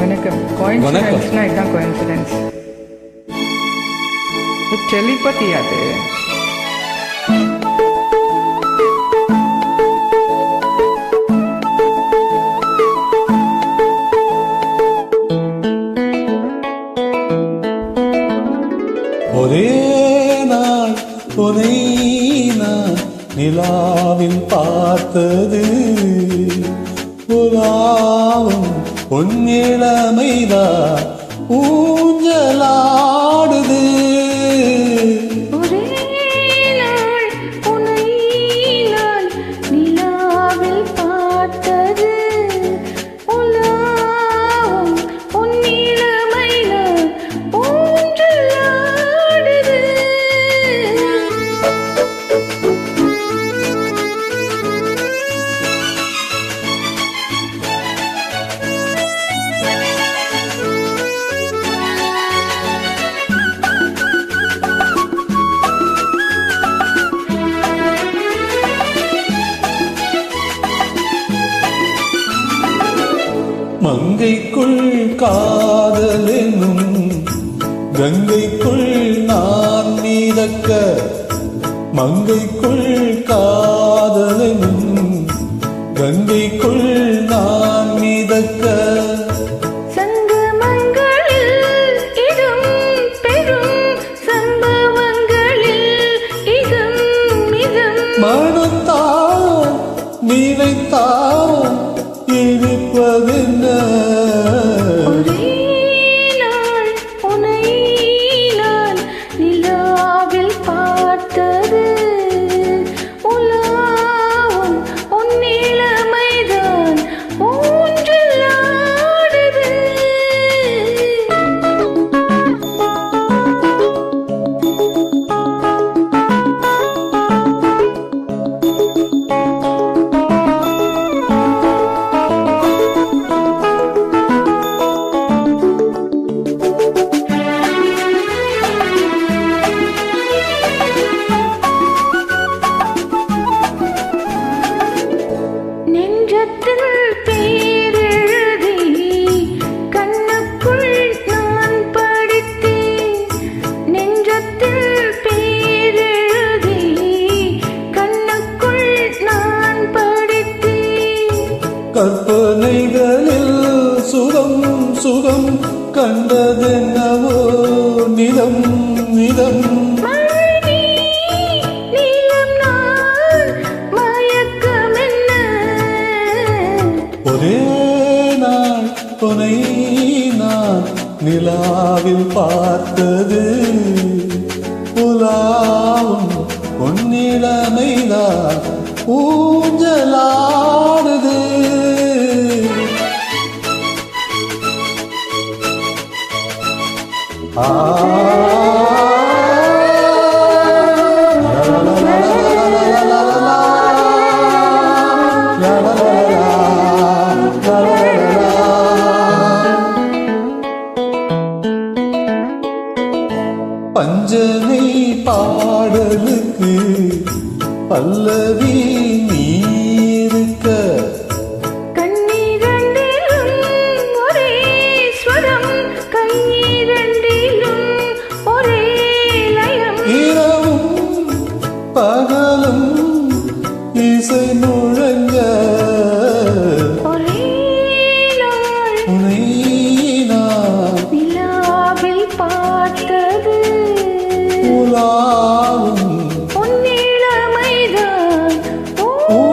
வணக்கம். கோயின்சிடென்ஸ்னா இதுதான் coincidence telepathy அது. ஒரே நாள் உனை நான் நிலாவில் பார்த்தது. உலாவும் பொன்னிழமைதான் ஊஞ்சலா மங்கைக்குள் காதலெனும் கங்கைக்குள் நான் மீதக்க மங்கைக்குள் காதல் கங்கைக்குள் கற்பனைகளில் சுகம் சுகம் கண்டதென்னவோ மயக்கம் என்ன? ஒரே நாள் துணை நான் நிலாவில் பார்த்தது. புலாவும் பொன்னிழமைதான் ஊஞ்சலாடுது பஞ்சனை பாடலுக்கு பல்லவி பகலும் இசை முழங்க உனை நிலாவில் பார்த்தது உலாவும் Oh